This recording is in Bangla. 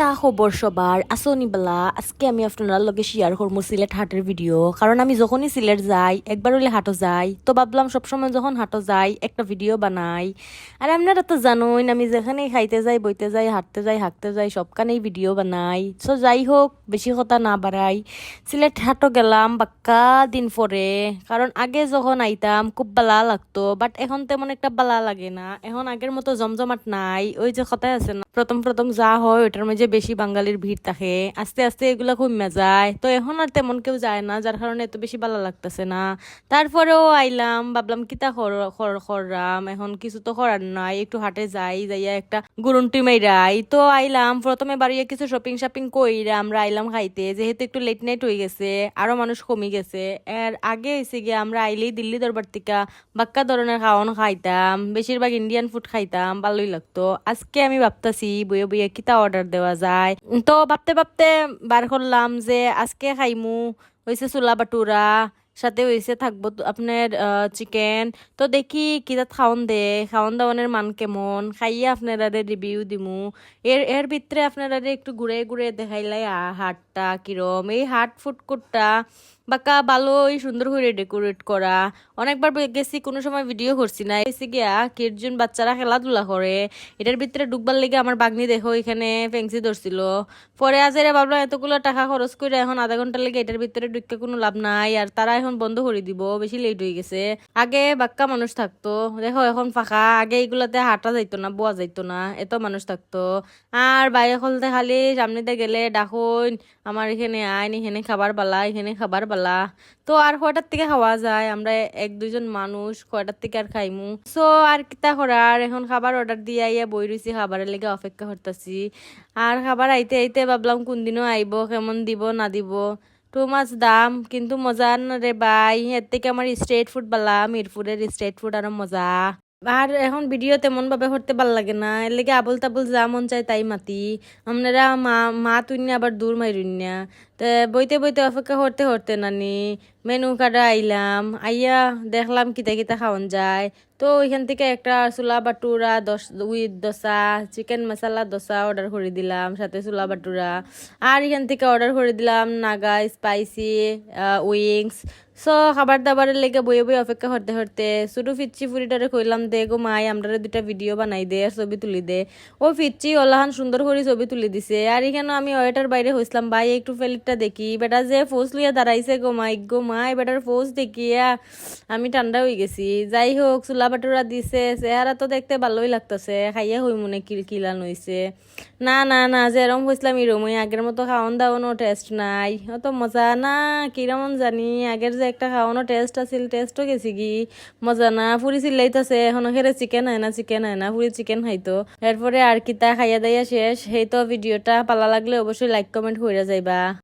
কিতা খবর সবার আসনি বেলা, আজকে আমি আপনার লগে শেয়ার করব সিলেট হাটের ভিডিও কারণ আমি যখনই সিলেট যাই একবার হলে হাটও যাই তো ভাবলাম সবসময় যখন হাটও যাই একটা ভিডিও বানাই। আর আপনারা তো জানোই আমি যেখানেই খাইতে যাই, বইতে যাই, হাঁটতে যাই হাঁকতে যাই, সবখানেই ভিডিও বানাই। সো যাই হোক বেশি কথা না বাড়াই সিলেট হাটও গেলাম বাক্কা দিন পরে কারণ আগে যখন আইতাম, খুব বালা লাগতো। বাট এখন তেমন একটা বালা লাগে না। এখন আগের মতো জমজমাট নাই। ওই যে কথাই আছে না প্রথম প্রথম যা হয় ওটার মাঝে বেশি বাঙালির ভিড় থাকে। আস্তে আস্তে এগুলা কমে যায়। তো এখন আর তেমন কেউ যায় না, যার কারণে এত বেশি ভালো লাগতেছে না। তারপরেও আইলাম, ভাবলাম কিতা খরাম এখন কিছু তো করার নাই, একটু হাটে যাই, যাইয়া একটা গুরুন্টি মাইরাই তো আইলাম, প্রথমে বাড়িয়ে কিছু শপিং শপিং কইরা আমরা আইলাম খাইতে। যেহেতু একটু লেট নাইট হয়ে গেছে, আরও মানুষ কমে গেছে। এর আগে হয়েছে গিয়ে আমরা আইলেই দিল্লি দরবার থেকে বাক্কা ধরনের খাওয়ান খাইতাম। বেশিরভাগ ইন্ডিয়ান ফুড খাইতাম, ভালোই লাগতো। আজকে আমি ভাবতাছি, বইয়ে বইয়ে কিতা অর্ডার দেওয়া যায়। তো ভাবতে ভাবতে বার করলাম যে আজকে খাইমু হয়েছে চোলা বাটুরা, সাথে হয়েছে থাকব আপনার চিকেন তো দেখি কিতা খাওন দে, খাওন দাওয়ানের মান কেমন? খাইয়ে আপনারা রিভিউ দিমু। এর এর ভিতরে আপনারা একটু ঘুরে ঘুরে দেখাইলাই হাটটা কিরম। এই হাট ফুড কোর্টটা বাকা, ভালোই, সুন্দর করে ডেকোরেট করা। অনেকবার গেছি, কোনো সময় ভিডিও করছি না। এসে গিয়া কিরজন বাচ্চারা খেলাধুলা করে। এটার ভিতরে ডুববার লেগে আমার বাগনি দেখো, এখানে ফেংসি ধরছিল। পরে আজ এরা ভাবলাম এতগুলো টাকা খরচ করে এখন আধা ঘণ্টার লেগে এটার ভিতরে ঢুকে কোনো লাভ নাই, আর তারা এখন বন্ধ করে দিব। বেশি লেট হয়ে গেছে। আগে বাক্কা মানুষ থাকতো। দেখো, এখন ফাঁকা। আগে এগুলাতে হাঁটা যাইতো না, বোয়া যাইতো না, এত মানুষ থাকতো। আর বাইরে খুলতে খালি সামনেতে গেলে, ডাকুন, আমার এখানে আইন, এখানে খাবার বালা এখানে খাবার বালা তো আর কয়টার থেকে খাওয়া যায়? আমরা এক, দুইজন মানুষ, কয়টার থেকে আর খাইমু? সো আর কিতা করার? এখন খাবার অর্ডার দিয়ে আইয়া বই রইছি, খাবারের লেগে অপেক্ষা করতেছি। আর খাবার আইতে আইতে ভাবলাম কোন দিনও আইব, কেমন দিব, না দিব। টু মাছ দাম, কিন্তু মজা রে ভাই। এর থেকে আমার স্ট্রেট ফুড বালা, মিরপুরের স্ট্রেট ফুড আরও মজা। আর এখন ভিডিও তেমন ভাবে করতে ভালো লাগে না। এর লেগে আবল তাবল যা মন চায় তাই মাতি। আপনারা মা মা তুই আবার দূর মাইরুন না তে বইতে বইতে অপেক্ষা করতে করতে নানি। মেনু কার্ডে আইলাম আইয়া দেখলাম কিতা কিতা খাওয়ান যায় তো ওইখান থেকে একটা চুলা বাটুরা দশ with dosa chicken masala dosa order করে দিলাম সাথে চুলা বাটুরা আর এখান থেকে অর্ডার করে দিলাম নাগা স্পাইসি উইংস সো খাবার দাবারের লেগে বইয়ে বইয়ে অপেক্ষা করতে করতে শুধু ফিচ্ছি ফুরিটারে কইলাম দে গো মাই আমরা দুটা ভিডিও বানাই দে আর ছবি তুলি দে ও ফিচ্ছি ওলাহান সুন্দর করে ছবি তুলি দিছে আর এখানে আমি ওয়েটার বাইরে হইছিলাম ভাই একটু ফেলিটটা দেখি বেটা যে ফোস লইয়া দাঁড়াইছে গো মাই গো মাই বেটার ফোস দেখিয়া আমি ঠান্ডা হয়ে গেছি। যাই হোক, চুলা বাটুরা দিছে চেহারা তো দেখতে ভালোই লাগতেছে। খাইয়া হই মনে কিল কিলান হইছে না না না, যে এরম হইছিলাম এরমই আগের মতো খাওয়ান দাওয়ানো টেস্ট নাই। অত মজা না কিরমন জানি আগের যে একটা খাওয়ানো টেস্ট আছিল টেস্টও গেছি কি? মজা না ফুরি চিল্লাইতেছে এখন খেরে চিকেন হয় না চিকেন হয় না ফুরি চিকেন খাইতো এরপরে আর কিতা খাইয়া দাইয়া শেষ। সেই তো ভিডিওটা পালা লাগলে অবশ্যই লাইক কমেন্ট করে যাইবা।